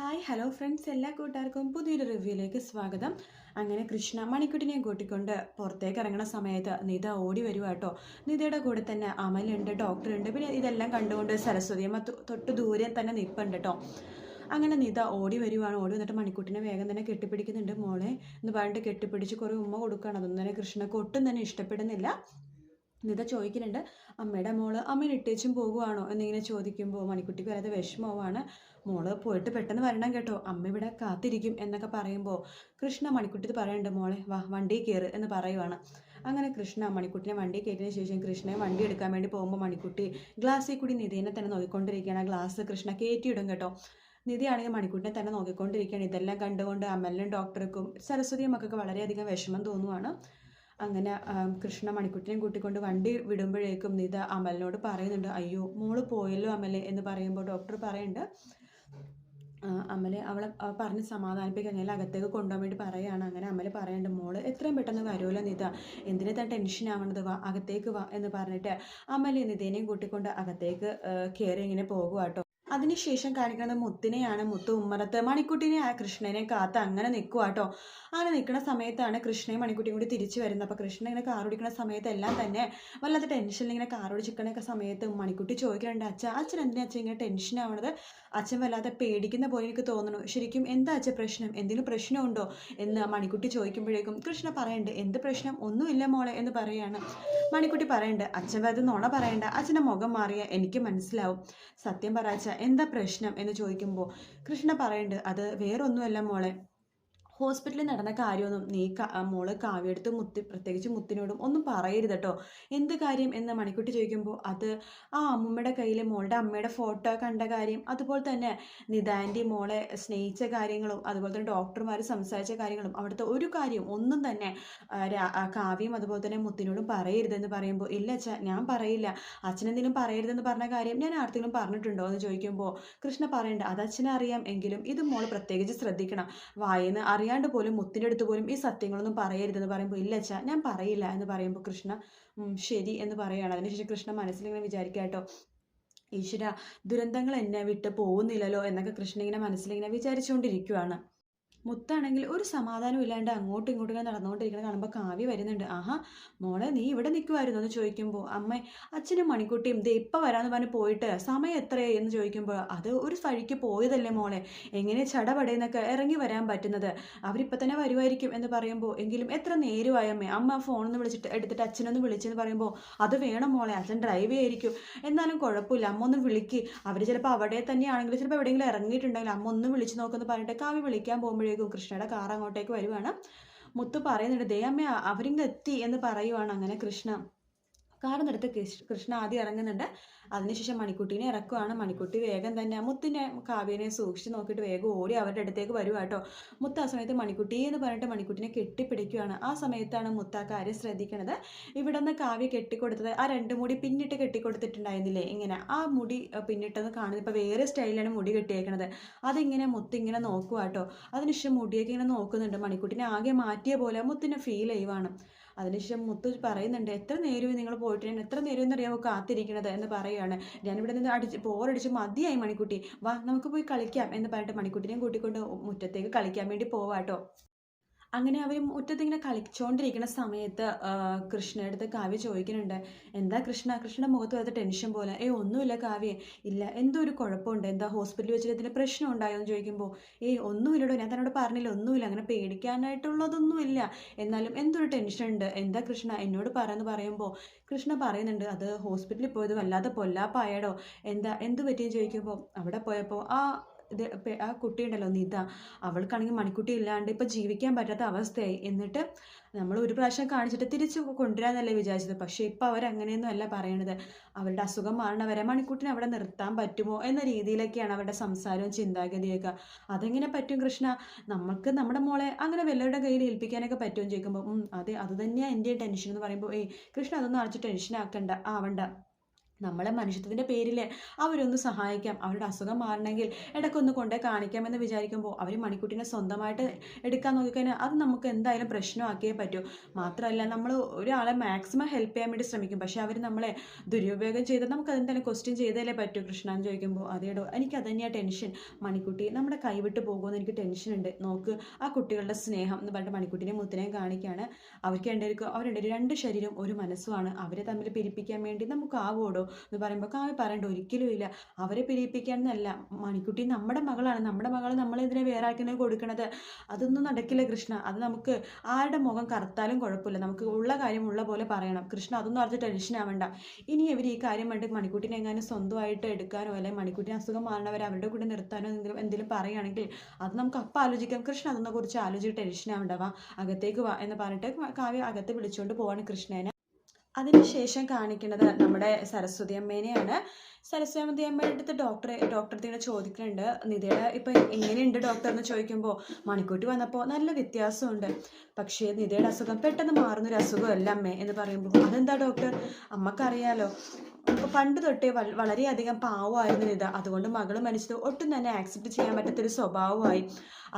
Hi hello friends എല്ലാ കൂട്ടുകാർക്കും പുതിയൊരു റിവ്യൂയിലേക്ക് സ്വാഗതം. അങ്ങനെ കൃഷ്ണ മണിക്കുട്ടിനെ കൂട്ടിക്കൊണ്ട് പുറത്തേക്ക് ഇറങ്ങുന്ന സമയത്ത് നിത ഓടി വരുക കേട്ടോ നിതയുടെ കൂടെ തന്നെ അമലുണ്ട് ഡോക്ടറുണ്ട് പിന്നെ ഇതെല്ലാം കണ്ടുകൊണ്ട് സരസ്വതിയമ്മ തൊട്ട് ദൂരെ തന്നെ നിൽപ്പുണ്ട് കേട്ടോ അങ്ങനെ നിത ഓടി വരുവാണ്. ഓടി വന്നിട്ട് മണിക്കുട്ടിനെ വേഗം തന്നെ കെട്ടിപ്പിടിക്കുന്നുണ്ട് മോളെ. എന്ന് പറഞ്ഞിട്ട് കെട്ടിപ്പിടിച്ച് കുറേ ഉമ്മ കൊടുക്കുകയാണ്. അതൊന്നും തന്നെ കൃഷ്ണക്ക് ഒട്ടും തന്നെ ഇഷ്ടപ്പെടുന്നില്ല. നിത ചോദിക്കുന്നുണ്ട് അമ്മയുടെ മോൾ അമ്മേനെ ഇട്ടേച്ചും പോകുവാണോ? എന്നിങ്ങനെ ചോദിക്കുമ്പോൾ മണിക്കുട്ടിക്ക് വരാതെ വിഷമമാണ് മോൾ പോയിട്ട് പെട്ടെന്ന് വരണം കേട്ടോ. അമ്മ ഇവിടെ കാത്തിരിക്കും എന്നൊക്കെ പറയുമ്പോൾ കൃഷ്ണ മണിക്കുട്ടി പറയുന്നുണ്ട് മോളെ വാ വണ്ടി കയറ് എന്ന് പറയുവാണ്. അങ്ങനെ കൃഷ്ണ മണിക്കുട്ടിനെ വണ്ടി കയറ്റിയതിന് ശേഷം കൃഷ്ണയെ വണ്ടി എടുക്കാൻ വേണ്ടി പോകുമ്പോൾ മണിക്കുട്ടി ഗ്ലാസ്സിൽ കൂടി നിധിനെ തന്നെ നോക്കിക്കൊണ്ടിരിക്കുകയാണ്. ഗ്ലാസ് കൃഷ്ണ കയറ്റിയിടും കേട്ടോ. നിധിയാണെങ്കിൽ മണിക്കുട്ടിനെ തന്നെ നോക്കിക്കൊണ്ടിരിക്കുകയാണ്. ഇതെല്ലാം കണ്ടുകൊണ്ട് അമലിനും ഡോക്ടർക്കും സരസ്വതി മക്കൾക്ക് വളരെയധികം വിഷമം തോന്നുവാണ്. അങ്ങനെ കൃഷ്ണ മണിക്കുട്ടിനെ കൂട്ടിക്കൊണ്ട് വണ്ടി വിടുമ്പോഴേക്കും നിത അമലിനോട് പറയുന്നുണ്ട് അയ്യോ മോൾ പോയല്ലോ അമലെ എന്ന് പറയുമ്പോൾ ഡോക്ടർ പറയുന്നുണ്ട്. അമൽ അവളെ പറഞ്ഞ് സമാധാനിപ്പിക്കാൻ ഞാൻ അകത്തേക്ക് കൊണ്ടുപോകാൻ വേണ്ടി പറയുകയാണ്. അങ്ങനെ അമൽ പറയുന്നുണ്ട് മോൾ എത്രയും പെട്ടെന്ന് വരുമല്ലോ നിത. എന്തിനാ താൻ ടെൻഷൻ ആവണത്? വാ അകത്തേക്ക് വാ എന്ന് പറഞ്ഞിട്ട് അമൽ നിതേനെയും കൂട്ടിക്കൊണ്ട് അകത്തേക്ക് കയറി ഇങ്ങനെ പോകുക കേട്ടോ അതിനുശേഷം കാണിക്കുന്നത് മുത്തിനെയാണ്. മുത്ത് ഉമ്മറത്ത് മണിക്കുട്ടിനെ ആ കൃഷ്ണനെ കാത്ത് അങ്ങനെ നിൽക്കുക കേട്ടോ അങ്ങനെ നിൽക്കുന്ന സമയത്താണ് കൃഷ്ണയും മണിക്കുട്ടിയും കൂടി തിരിച്ചു വരുന്നത്. അപ്പോൾ കൃഷ്ണൻ ഇങ്ങനെ കാർ ഓടിക്കുന്ന സമയത്തെല്ലാം തന്നെ വല്ലാത്ത ടെൻഷനിൽ ഇങ്ങനെ കാർ ഓടിച്ചിരിക്കണൊക്കെ സമയത്ത് മണിക്കുട്ടി ചോദിക്കുന്നുണ്ട് അച്ഛ അച്ഛൻ എന്തിനാ അച്ഛൻ ഇങ്ങനെ ടെൻഷൻ ആവണത്? അച്ഛൻ വല്ലാതെ പേടിക്കുന്ന പോലെ എനിക്ക് തോന്നുന്നു. ശരിക്കും എന്താ അച്ഛൻ പ്രശ്നം? എന്തെങ്കിലും പ്രശ്നമുണ്ടോ എന്ന് മണിക്കുട്ടി ചോദിക്കുമ്പോഴേക്കും കൃഷ്ണ പറയണ്ട് എന്ത് പ്രശ്നം? ഒന്നുമില്ല മോളെ എന്ന് പറയാണ്. മണിക്കുട്ടി പറയണ്ട് അച്ഛൻ വെറുതെ നുണ പറയണ്ട. അച്ഛന്റെ മുഖം മാറിയ എനിക്ക് മനസ്സിലാവും. സത്യം പറയച്ച എന്താ പ്രശ്നം എന്ന് ചോദിക്കുമ്പോൾ കൃഷ്ണ പറയുന്നുണ്ട് അത് വേറൊന്നുമല്ല മോളെ ഹോസ്പിറ്റലിൽ നടന്ന കാര്യമൊന്നും നീ മോൾ കാവ്യെടുത്ത് മുത്തി പ്രത്യേകിച്ച് മുത്തിനോടും ഒന്നും പറയരുത് കേട്ടോ എന്ത് കാര്യം എന്ന് മണിക്കുട്ടി ചോദിക്കുമ്പോൾ അത് ആ അമ്മൂമ്മയുടെ കയ്യിൽ മോളുടെ അമ്മയുടെ ഫോട്ടോ കണ്ട കാര്യം അതുപോലെ തന്നെ നിതാന്റെ മോളെ സ്നേഹിച്ച കാര്യങ്ങളും അതുപോലെ തന്നെ ഡോക്ടർമാർ സംസാരിച്ച കാര്യങ്ങളും അവിടുത്തെ ഒരു കാര്യം ഒന്നും തന്നെ കാവ്യം അതുപോലെ തന്നെ മുത്തിനോടും പറയരുതെന്ന് പറയുമ്പോൾ ഇല്ല അച്ഛാ ഞാൻ പറയില്ല. അച്ഛനെന്തെങ്കിലും പറയരുതെന്ന് പറഞ്ഞ കാര്യം ഞാൻ ആർക്കെങ്കിലും പറഞ്ഞിട്ടുണ്ടോ എന്ന് ചോദിക്കുമ്പോൾ കൃഷ്ണ പറയണ്ട അത് അച്ഛനെ അറിയാം എങ്കിലും ഇത് മോൾ പ്രത്യേകിച്ച് ശ്രദ്ധിക്കണം. വായിന്ന് അറിയാണ്ട് പോലും മുത്തിന്റെ അടുത്ത് പോലും ഈ സത്യങ്ങളൊന്നും പറയരുതെന്ന് പറയുമ്പോൾ ഇല്ല അച്ഛാ ഞാൻ പറയില്ല എന്ന് പറയുമ്പോൾ കൃഷ്ണ ശരി എന്ന് പറയുകയാണ് അതിനുശേഷം കൃഷ്ണ മനസ്സിലിങ്ങനെ വിചാരിക്കാട്ടോ കേട്ടോ ഈശ്വര ദുരന്തങ്ങൾ എന്നെ വിട്ട് പോകുന്നില്ലല്ലോ എന്നൊക്കെ കൃഷ്ണ ഇങ്ങനെ മനസ്സിലിങ്ങനെ വിചാരിച്ചുകൊണ്ടിരിക്കുവാണ് മുത്താണെങ്കിൽ ഒരു സമാധാനം ഇല്ലാണ്ട് അങ്ങോട്ടും ഇങ്ങോട്ടും ഇങ്ങനെ നടന്നുകൊണ്ടിരിക്കുന്നത് കാണുമ്പോൾ കാവ്യ വരുന്നുണ്ട്. ആഹാ മോളെ നീ ഇവിടെ നിൽക്കുമായിരുന്നു എന്ന് ചോദിക്കുമ്പോൾ അമ്മ അച്ഛനും മണിക്കുട്ടിയും ദേ ഇപ്പം വരാമെന്ന് പറഞ്ഞ് പോയിട്ട് സമയം എത്രയായി? എന്ന് ചോദിക്കുമ്പോൾ അത് ഒരു വഴിക്ക് പോയതല്ലേ മോളെ? എങ്ങനെ ചടപടയെന്നൊക്കെ ഇറങ്ങി വരാൻ പറ്റുന്നത്? അവരിപ്പോൾ തന്നെ വരുമായിരിക്കും എന്ന് പറയുമ്പോൾ എങ്കിലും എത്ര നേരമായി അമ്മ അമ്മ ഫോണിൽ വിളിച്ചിട്ട് എടുത്തിട്ട് അച്ഛനൊന്ന് വിളിച്ചെന്ന് പറയുമ്പോൾ അത് വേണം മോളെ അച്ഛൻ ഡ്രൈവ് ചെയ്യായിരിക്കും. എന്നാലും കുഴപ്പമില്ല. അമ്മ ഒന്ന് വിളിക്ക്. അവർ ചിലപ്പോൾ അവിടെ തന്നെയാണെങ്കിൽ ചിലപ്പോൾ എവിടെയെങ്കിലും ഇറങ്ങിയിട്ടുണ്ടെങ്കിൽ അമ്മ ഒന്ന് വിളിച്ച് നോക്കുമെന്ന് പറഞ്ഞിട്ട് കാവ്യ വിളിക്കാൻ പോകുമ്പോഴേക്കും കൃഷ്ണയുടെ കാർ അങ്ങോട്ടേക്ക് വരുവാണ്. മുത്തു പറയുന്നുണ്ട് ദേ അമ്മ അവരിങ്ങ് എത്തി എന്ന് പറയുവാണ് അങ്ങനെ കൃഷ്ണ. കാറിനെടുത്ത് കൃഷ്- കൃഷ്ണ ആദ്യം ഇറങ്ങുന്നുണ്ട്. അതിനുശേഷം മണിക്കുട്ടീനെ ഇറക്കുവാണ്. മണിക്കുട്ടി വേഗം തന്നെ മുത്തിനെ കാവ്യനെ സൂക്ഷിച്ച് നോക്കിയിട്ട് വേഗം ഓടി അവരുടെ അടുത്തേക്ക് വരുക കേട്ടോ മുത്ത് ആ സമയത്ത് മണിക്കുട്ടി എന്ന് പറഞ്ഞിട്ട് മണിക്കുട്ടിനെ കെട്ടിപ്പിടിക്കുകയാണ് ആ സമയത്താണ് മുത്ത് കാര്യം ശ്രദ്ധിക്കണത്. ഇവിടെ നിന്ന് കാവ്യ കെട്ടിക്കൊടുത്തത് ആ രണ്ട് മുടി പിന്നിട്ട് കെട്ടിക്കൊടുത്തിട്ടുണ്ടായിരുന്നില്ലേ? ഇങ്ങനെ ആ മുടി പിന്നിട്ടെന്ന് കാണുന്നത് ഇപ്പോൾ വേറെ സ്റ്റൈലാണ് മുടി കെട്ടിയേക്കണത്. അതിങ്ങനെ മുത്ത് ഇങ്ങനെ നോക്കുക കേട്ടോ അതിനുശേഷം മുടിയൊക്കെ ഇങ്ങനെ നോക്കുന്നുണ്ട്. മണിക്കുട്ടിനെ ആകെ മാറ്റിയ പോലെ മുത്തിനെ ഫീൽ ചെയ്യുവാണ്. അതിനുശേഷം മുത്തു പറയുന്നുണ്ട് എത്ര നേരവും നിങ്ങൾ പോയിട്ട് ഞാൻ എത്ര നേരം എന്നറിയാമോ കാത്തിരിക്കണത് എന്ന് പറയുകയാണ്. ഞാനിവിടെ നിന്ന് അടിച്ച് ബോറടിച്ച് മതിയായി മണിക്കുട്ടി. വാ നമുക്ക് പോയി കളിക്കാം എന്ന് പറഞ്ഞിട്ട് മണിക്കുട്ടിനെയും കൂട്ടിക്കൊണ്ട് മുറ്റത്തേക്ക് കളിക്കാൻ വേണ്ടി പോവാട്ടോ. അങ്ങനെ അവർ മുറ്റത്ത് ഇങ്ങനെ കളിച്ചുകൊണ്ടിരിക്കുന്ന സമയത്ത് ആ, കൃഷ്ണയുടെ അടുത്ത് കാവ്യ ചോദിക്കുന്നുണ്ട് എന്താ കൃഷ്ണ? കൃഷ്ണന്റെ മുഖത്ത് വരാത്ത ടെൻഷൻ പോലെ? ഏയ് ഒന്നുമില്ല കാവ്യ. ഇല്ല എന്തോ ഒരു കുഴപ്പമുണ്ട്. എന്താ ഹോസ്പിറ്റലിൽ വെച്ചിട്ട് ഇതിന് പ്രശ്നം ഉണ്ടായോ? എന്ന് ചോദിക്കുമ്പോൾ ഏയ് ഒന്നുമില്ലടോ ഞാൻ തന്നോട് പറഞ്ഞില്ല ഒന്നുമില്ല. അങ്ങനെ പേടിക്കാനായിട്ടുള്ളതൊന്നുമില്ല. എന്നാലും എന്തൊരു ടെൻഷൻ ഉണ്ട്. എന്താ കൃഷ്ണ? എന്നോട് പറയുന്നു പറയുമ്പോൾ കൃഷ്ണ പറയുന്നുണ്ട് അത് ഹോസ്പിറ്റലിൽ പോയത് വല്ലാതെ പൊല്ലാപ്പായടോ എന്താ എന്ത് പറ്റിയെന്ന് ചോദിക്കുമ്പോൾ അവിടെ പോയപ്പോൾ ആ ഇത് ആ കുട്ടിയുണ്ടല്ലോ നിത. അവൾക്കാണെങ്കിൽ മണിക്കുട്ടി ഇല്ലാണ്ട് ഇപ്പം ജീവിക്കാൻ പറ്റാത്ത അവസ്ഥയായി. എന്നിട്ട് നമ്മൾ ഒരു പ്രാവശ്യം കാണിച്ചിട്ട് തിരിച്ച് കൊണ്ടുവരാന്നല്ലേ വിചാരിച്ചത്. പക്ഷേ ഇപ്പം അവരങ്ങനെയൊന്നും അല്ല പറയണത്. അവരുടെ അസുഖം മാറണവരെ മണിക്കുട്ടിനെ അവിടെ നിർത്താൻ പറ്റുമോ എന്ന രീതിയിലൊക്കെയാണ് അവരുടെ സംസാരവും ചിന്താഗതിയൊക്കെ. അതെങ്ങനെ പറ്റും കൃഷ്ണ? നമുക്ക് നമ്മുടെ മോളെ അങ്ങനെ വല്ലവരുടെ കയ്യിൽ ഏൽപ്പിക്കാനൊക്കെ പറ്റുമെന്ന് ചോദിക്കുമ്പോൾ അതെ അത് തന്നെയാണ് എന്റെ ടെൻഷൻ എന്ന് പറയുമ്പോൾ ഏയ് കൃഷ്ണ അതൊന്നും അടച്ച് ടെൻഷൻ ആക്കണ്ട ആവണ്ട. നമ്മളെ മനുഷ്യത്വത്തിന്റെ പേരിൽ അവരൊന്ന് സഹായിക്കാം. അവരുടെ അസുഖം മാറണമെങ്കിൽ ഇടയ്ക്കൊന്ന് കൊണ്ടേ കാണിക്കാമെന്ന് വിചാരിക്കുമ്പോൾ അവർ മണിക്കുട്ടിനെ സ്വന്തമായിട്ട് എടുക്കാൻ നോക്കിക്കഴിഞ്ഞാൽ അത് നമുക്ക് എന്തായാലും പ്രശ്നമാക്കിയേ പറ്റൂ. മാത്രമല്ല നമ്മൾ ഒരാളെ മാക്സിമം ഹെൽപ്പ് ചെയ്യാൻ വേണ്ടി ശ്രമിക്കും. പക്ഷേ അവർ നമ്മളെ ദുരുപയോഗം ചെയ്ത് നമുക്ക് അതെന്തായാലും ക്വസ്റ്റ്യൻ ചെയ്തേലേ പറ്റൂ. കൃഷ്ണൻ എന്ന് ചോദിക്കുമ്പോൾ അതേടോ എനിക്ക് അത് തന്നെയാണ് ടെൻഷൻ മണിക്കുട്ടി നമ്മുടെ കൈവിട്ട് പോകുമെന്ന് എനിക്ക് ടെൻഷൻ ഉണ്ട്. നോക്ക് ആ കുട്ടികളുടെ സ്നേഹം എന്ന് പറഞ്ഞിട്ട് മണിക്കുട്ടിനെ മുത്തിനെയും കാണിക്കുകയാണ് അവർക്ക് രണ്ടുപേർക്കും അവരുടെ രണ്ട് ശരീരം ഒരു മനസ്സുമാണ്. അവരെ തമ്മിൽ പിരിപ്പിക്കാൻ വേണ്ടി നമുക്ക് ആവോടോ? എന്ന് പറയുമ്പോൾ കാവ്യ പറയണ്ട ഒരിക്കലും ഇല്ല. അവരെ പിരിപ്പിക്കാന്നല്ല മണിക്കുട്ടി നമ്മുടെ മകളാണ്. നമ്മുടെ മകൾ നമ്മളെതിരെ വേറെ ആർക്കിനെ കൊടുക്കണത് അതൊന്നും നടക്കില്ല കൃഷ്ണ. അത് നമുക്ക് ആരുടെ മുഖം കറുത്താലും കുഴപ്പമില്ല. നമുക്ക് ഉള്ള കാര്യം ഉള്ള പോലെ പറയണം. കൃഷ്ണ അതൊന്നും അറിഞ്ഞ് ടെൻഷൻ ആവണ്ട. ഇനി ഇവർ ഈ കാര്യം കണ്ട് മണിക്കുട്ടിനെ എങ്ങാനും സ്വന്തമായിട്ട് എടുക്കാനോ അല്ലെങ്കിൽ മണിക്കുട്ടിനെ അസുഖം മാറണവരെ അവരുടെ കൂടെ നിർത്താനോ എന്തെങ്കിലും എന്തെങ്കിലും പറയുകയാണെങ്കിൽ അത് നമുക്ക് അപ്പം ആലോചിക്കാം. കൃഷ്ണ അതിനെ കുറിച്ച് ആലോചിച്ച് ടെൻഷൻ ആവണ്ട. വാ അകത്തേക്ക് വാ എന്ന് പറഞ്ഞിട്ട് കാവ്യ അകത്ത് വിളിച്ചുകൊണ്ട് പോവാണ് കൃഷ്ണനെ. അതിനുശേഷം കാണിക്കുന്നത് നമ്മുടെ സരസ്വതി അമ്മേനെയാണ്. സരസ്വതി അമ്മയുടെ അടുത്ത് ഡോക്ടറെ ഡോക്ടർ ഇങ്ങനെ ചോദിക്കുന്നുണ്ട് നിധിയുടെ ഇപ്പം എങ്ങനെയുണ്ട് ഡോക്ടർ എന്ന് ചോദിക്കുമ്പോൾ മണിക്കൂട്ടി വന്നപ്പോൾ നല്ല വ്യത്യാസമുണ്ട്. പക്ഷേ നിധിയുടെ അസുഖം പെട്ടെന്ന് മാറുന്നൊരു അസുഖമല്ല അമ്മേ എന്ന് പറയുമ്പോൾ അതെന്താ ഡോക്ടർ? അമ്മക്കറിയാലോ. പണ്ട് തൊട്ടേ വളരെയധികം പാവമായിരുന്നു നിത. അതുകൊണ്ട് മകൾ മരിച്ചത് ഒട്ടും തന്നെ ആക്സെപ്റ്റ് ചെയ്യാൻ പറ്റാത്തൊരു സ്വഭാവമായി.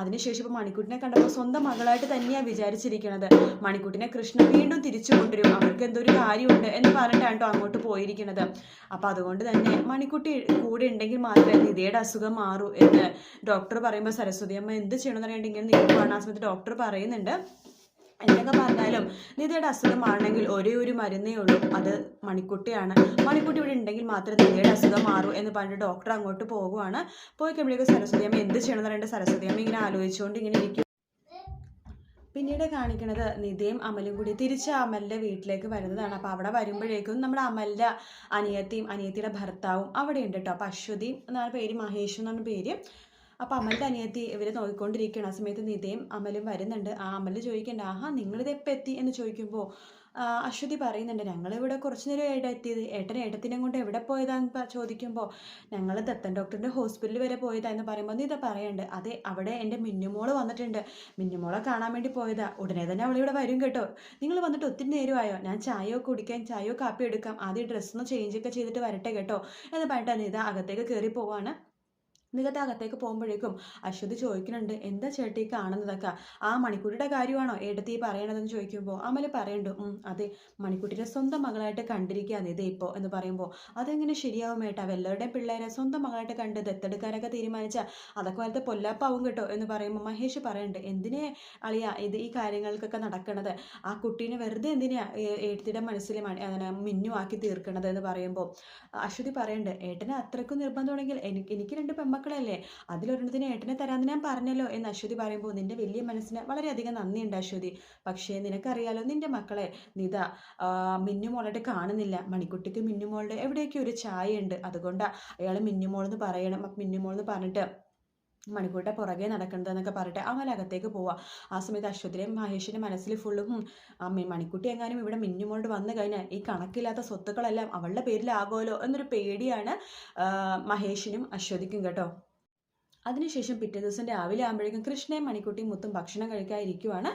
അതിനുശേഷം ഇപ്പോൾ മണിക്കുട്ടിനെ കണ്ടപ്പോൾ സ്വന്തം മകളായിട്ട് തന്നെയാണ് വിചാരിച്ചിരിക്കുന്നത് മണിക്കുട്ടിനെ കൃഷ്ണ വീണ്ടും തിരിച്ചു കൊണ്ടുവരും. അവർക്ക് എന്തൊരു കാര്യമുണ്ട് എന്ന് പറഞ്ഞിട്ടാണ് കേട്ടോ അങ്ങോട്ട് പോയിരിക്കുന്നത് അപ്പോൾ അതുകൊണ്ട് തന്നെ മണിക്കുട്ടി കൂടെ ഉണ്ടെങ്കിൽ മാത്രമേ നിധിയുടെ അസുഖം മാറൂ എന്ന് ഡോക്ടർ പറയുമ്പോൾ സരസ്വതി അമ്മ എന്ത് ചെയ്യണമെന്ന് അറിയാണ്ട് ഇങ്ങനെ നിൽക്കുവാണ്. ആ സമയത്ത് ഡോക്ടർ പറയുന്നുണ്ട്. എന്തൊക്കെ പറഞ്ഞാലും നിധിയുടെ അസുഖമാണെങ്കിൽ ഒരേ ഒരു മരുന്നേ ഉള്ളൂ. അത് മണിക്കുട്ടിയാണ്. മണിക്കുട്ടി ഇവിടെ ഉണ്ടെങ്കിൽ മാത്രമേ നിധിയുടെ അസുഖം മാറൂ എന്ന് പറഞ്ഞിട്ട് ഡോക്ടർ അങ്ങോട്ട് പോകുവാണ്. പോയി കഴിയുമ്പോഴേക്കും സരസ്വതി അമ്മ എന്ത് ചെയ്യണമെന്ന് പറയുന്നത് സരസ്വതി അമ്മ ഇങ്ങനെ ആലോചിച്ചുകൊണ്ട് ഇങ്ങനെ ഇരിക്കും. പിന്നീട് കാണിക്കുന്നത് നിധിയും അമലും കൂടി തിരിച്ച് അമലിന്റെ വീട്ടിലേക്ക് വരുന്നതാണ്. അപ്പോൾ അവിടെ വരുമ്പോഴേക്കും നമ്മുടെ അമലിന്റെ അനിയത്തിയും അനിയത്തിയുടെ ഭർത്താവും അവിടെ ഉണ്ട് കേട്ടോ. അപ്പോൾ അശ്വതി എന്നാണ് പേര് മഹേഷ് എന്നാണ് പേര്. അപ്പോൾ അമലിന്റെ അനിയത്തി ഇവരെ നോക്കിക്കൊണ്ടിരിക്കുകയാണ്. ആ സമയത്ത് നിതയും അമലും വരുന്നുണ്ട്. ആ അമൽ ചോദിക്കണ്ട ആഹാ നിങ്ങളിത് എപ്പോൾ എത്തി? എന്ന് ചോദിക്കുമ്പോൾ അശ്വതി പറയുന്നുണ്ട് ഞങ്ങളിവിടെ കുറച്ച് നേരം ഏട്ടാ എത്തിയത്. ഏട്ടൻ ഏട്ടത്തിനെ കൊണ്ട് എവിടെ പോയതാന്ന് ചോദിക്കുമ്പോൾ ഞങ്ങൾ ദത്തൻ ഡോക്ടറിന്റെ ഹോസ്പിറ്റലിൽ വരെ പോയതാന്ന് പറയുമ്പോൾ നീ ഇതാ പറയണ്ട് അതെ അവിടെ എന്റെ മിന്നുമോൾ വന്നിട്ടുണ്ട്. മിന്നുമോളെ കാണാൻ വേണ്ടി പോയതാ. ഉടനെ തന്നെ അവളിവിടെ വരും കേട്ടോ. നിങ്ങൾ വന്നിട്ട് ഒത്തിരി നേരമായോ? ഞാൻ ചായയോ കുടിക്കാൻ ചായയോ കാപ്പി എടുക്കാം. ആദ്യം ഡ്രസ്സൊന്ന് ചേഞ്ച് ഒക്കെ ചെയ്തിട്ട് വരട്ടെ കേട്ടോ എന്ന് പറഞ്ഞിട്ട് നീത അകത്തേക്ക് കയറി പോവാണ്. നികത്ത് അകത്തേക്ക് പോകുമ്പോഴേക്കും അശ്വതി ചോദിക്കുന്നുണ്ട് എന്താ ചേട്ടി കാണുന്നതൊക്കെ? ആ മണിക്കുട്ടിയുടെ കാര്യമാണോ ഏടത്തി പറയണതെന്ന് ചോദിക്കുമ്പോൾ അമൽ പറയുന്നുണ്ട് അതെ മണിക്കുട്ടിയുടെ സ്വന്തം മകളായിട്ട് കണ്ടിരിക്കുകയാണ് ഇതേ ഇപ്പോൾ എന്ന് പറയുമ്പോൾ അതെങ്ങനെ ശരിയാവും ഏട്ടാ? വല്ലവരുടെയും പിള്ളേരെ സ്വന്തം മകളായിട്ട് കണ്ട് ദത്തെടുക്കാനൊക്കെ തീരുമാനിച്ച അതൊക്കെ വലത്തെ പൊല്ലാപ്പാവും കേട്ടോ എന്ന് പറയുമ്പോൾ മഹേഷ് പറയുന്നുണ്ട് എന്തിനെ അളിയ ഇത് ഈ കാര്യങ്ങൾക്കൊക്കെ നടക്കണത്? ആ കുട്ടീനെ വെറുതെ എന്തിനാ എഴുത്തിയുടെ മനസ്സിൽ അങ്ങനെ മിന്നുവാക്കി തീർക്കണത്? എന്ന് പറയുമ്പോൾ അശ്വതി പറയുന്നുണ്ട് ഏട്ടന് അത്രക്കും നിർബന്ധമുണ്ടെങ്കിൽ എനിക്ക് എനിക്ക് രണ്ട് പെമ്മ മക്കളല്ലേ? അതിലൊരെണ്ണത്തിന് ഏട്ടനെ തരാമെന്ന് ഞാൻ പറഞ്ഞല്ലോ എന്ന് അശ്വതി പറയുമ്പോൾ നിന്റെ വലിയ മനസ്സിന് വളരെയധികം നന്ദിയുണ്ട് അശ്വതി. പക്ഷേ നിനക്കറിയാലോ നിന്റെ മക്കളെ നിത മിന്നുമോളായിട്ട് കാണുന്നില്ല. മണിക്കുട്ടിക്ക് മിന്നുമോളുടെ എവിടെയൊക്കെ ഒരു ചായ ഉണ്ട് അതുകൊണ്ടാണ് അയാൾ മിന്നുമോൾ എന്ന് പറയണം. മിന്നുമോൾ എന്ന് പറഞ്ഞിട്ട് മണിക്കൂട്ട പുറകെ നടക്കുന്നത് എന്നൊക്കെ പറഞ്ഞിട്ട് അവൻ അകത്തേക്ക് പോവാം. ആ സമയത്ത് അശ്വതിയുടെയും മഹേഷിന്റെ മനസ്സിൽ ഫുള്ളും മണിക്കുട്ടി എങ്ങാനും ഇവിടെ മിന്നുമോണ്ട് വന്നു കഴിഞ്ഞാൽ ഈ കണക്കില്ലാത്ത സ്വത്തുക്കളെല്ലാം അവളുടെ പേരിലാകുമല്ലോ എന്നൊരു പേടിയാണ് മഹേഷിനും അശ്വതിക്കും കേട്ടോ. അതിനുശേഷം പിറ്റേ ദിവസം രാവിലെ ആകുമ്പോഴേക്കും കൃഷ്ണയും മണിക്കുട്ടിയും മുത്തും ഭക്ഷണം കഴിക്കാതിരിക്കുവാണ്.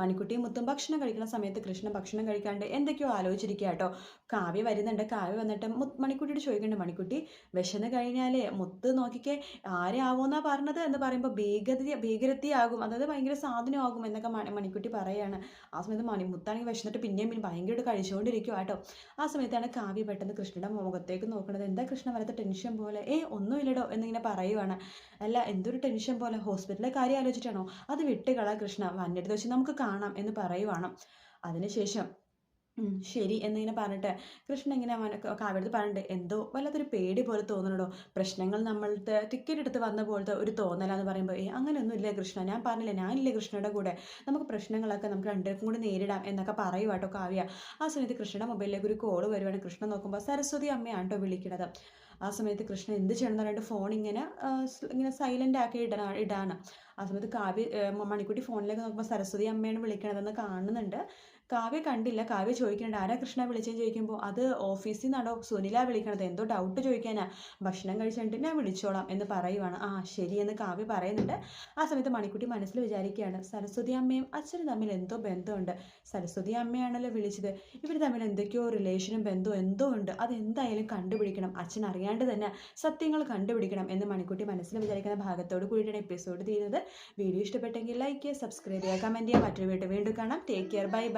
മണിക്കുട്ടിയും മുത്തും ഭക്ഷണം കഴിക്കുന്ന സമയത്ത് കൃഷ്ണൻ ഭക്ഷണം കഴിക്കാണ്ട് എന്തൊക്കെയോ ആലോചിച്ചിരിക്കുക കേട്ടോ കാവ്യ വരുന്നുണ്ട്. കാവ്യ വന്നിട്ട് മണിക്കുട്ടിയോട് ചോദിക്കുന്നുണ്ട്. മണിക്കുട്ടി വിശന്ന് കഴിഞ്ഞാലേ മുത്ത് നോക്കിക്കേ ആരെ ആവുമെന്നാ പറഞ്ഞത് എന്ന് പറയുമ്പോൾ ഭീകരതി ഭീകരത്തിയാകും. അതായത് ഭയങ്കര സാധനമാകും എന്നൊക്കെ മണിക്കുട്ടി പറയുകയാണ് ആ സമയത്ത് മണി മുത്താണെങ്കിൽ വിശന്നിട്ട് പിന്നെയും പിന്നെ ഭയങ്കരമായിട്ട് കഴിച്ചുകൊണ്ടിരിക്കുക കേട്ടോ ആ സമയത്താണ് കാവ്യ പെട്ടെന്ന് കൃഷ്ണയുടെ മുഖത്തേക്ക് നോക്കുന്നത് എന്താ കൃഷ്ണ വരത്തെ ടെൻഷൻ പോലെ? ഏ ഒന്നുമില്ലടോ എന്നിങ്ങനെ പറയുവാണ്. അല്ല എന്തൊരു ടെൻഷൻ പോലെ ഹോസ്പിറ്റലിലെ കാര്യം ആലോചിച്ചിട്ടാണോ? അത് വിട്ടുകള കൃഷ്ണ വന്നിട്ട് വെച്ച് നമുക്ക് കാണാം എന്ന് പറയുവാണ്. അതിനുശേഷം ശരി എന്നിങ്ങനെ പറഞ്ഞിട്ട് കൃഷ്ണൻ ഇങ്ങനെ കാവ്യടുത്ത് പറഞ്ഞിട്ട് എന്തോ വല്ലാത്തൊരു പേടി പോലെ തോന്നണോ പ്രശ്നങ്ങൾ നമ്മളുടെ ടിക്കറ്റ് എടുത്ത് വന്ന പോലത്തെ ഒരു തോന്നലാന്ന് പറയുമ്പോൾ ഏ അങ്ങനെയൊന്നും ഇല്ല കൃഷ്ണ ഞാൻ പറഞ്ഞില്ല ഞാനില്ലേ കൃഷ്ണയുടെ കൂടെ? നമുക്ക് പ്രശ്നങ്ങളൊക്കെ നമുക്ക് രണ്ടുപേർക്കും കൂടി നേരിടാം എന്നൊക്കെ പറയുവാട്ടോ കാവ്യ. ആ സമയത്ത് കൃഷ്ണയുടെ മൊബൈലിലേക്ക് ഒരു കോൾ വരുവാണ്. കൃഷ്ണൻ നോക്കുമ്പോൾ സരസ്വതി അമ്മയാണ് കേട്ടോ വിളിക്കണത്? ആ സമയത്ത് കൃഷ്ണൻ എന്ത് ചെയ്യണം എന്ന് പറഞ്ഞിട്ട് ഫോൺ ഇങ്ങനെ ഇങ്ങനെ സൈലന്റ് ആക്കി ഇടാ ഇടാണ്. ആ സമയത്ത് കാവ്യ മണിക്കുട്ടി ഫോണിലേക്ക് നോക്കുമ്പോൾ സരസ്വതി അമ്മയാണ് വിളിക്കണതെന്ന് കാണുന്നുണ്ട്. കാവ്യ കണ്ടില്ല. കാവ്യ ചോദിക്കണ്ട ആരാ കൃഷ്ണ വിളിച്ചെന്ന് ചോദിക്കുമ്പോൾ അത് ഓഫീസിൽ നിന്നാണോ സുനില വിളിക്കണത്? എന്തോ ഡൗട്ട് ചോദിക്കാനാ. ഭക്ഷണം കഴിച്ചിട്ട് ഞാൻ വിളിച്ചോളാം എന്ന് പറയുവാണ്. ആ ശരി എന്ന് കാവ്യ പറയുന്നുണ്ട്. ആ സമയത്ത് മണിക്കുട്ടി മനസ്സിൽ വിചാരിക്കുകയാണ് സരസ്വതി അമ്മയും അച്ഛനും തമ്മിൽ എന്തോ ബന്ധമുണ്ട്. സരസ്വതി അമ്മയാണല്ലോ വിളിച്ചത്. ഇവർ തമ്മിൽ എന്തൊക്കെയോ റിലേഷനും ബന്ധവും എന്തോ ഉണ്ട്. അത് എന്തായാലും കണ്ടുപിടിക്കണം. അച്ഛൻ അറിയാണ്ട് തന്നെ സത്യങ്ങൾ കണ്ടുപിടിക്കണം എന്ന് മണിക്കുട്ടി മനസ്സിൽ വിചാരിക്കുന്ന ഭാഗത്തോട് കൂടിയിട്ടാണ് എപ്പിസോഡ് തീരുന്നത്. വീഡിയോ ഇഷ്ടപ്പെട്ടെങ്കിൽ ലൈക്ക് ചെയ്യുക സബ്സ്ക്രൈബ് ചെയ്യുക കമന്റ് ചെയ്യുക. മറ്റൊരു വീട്ടിൽ വീണ്ടും കാണാം. Take care bye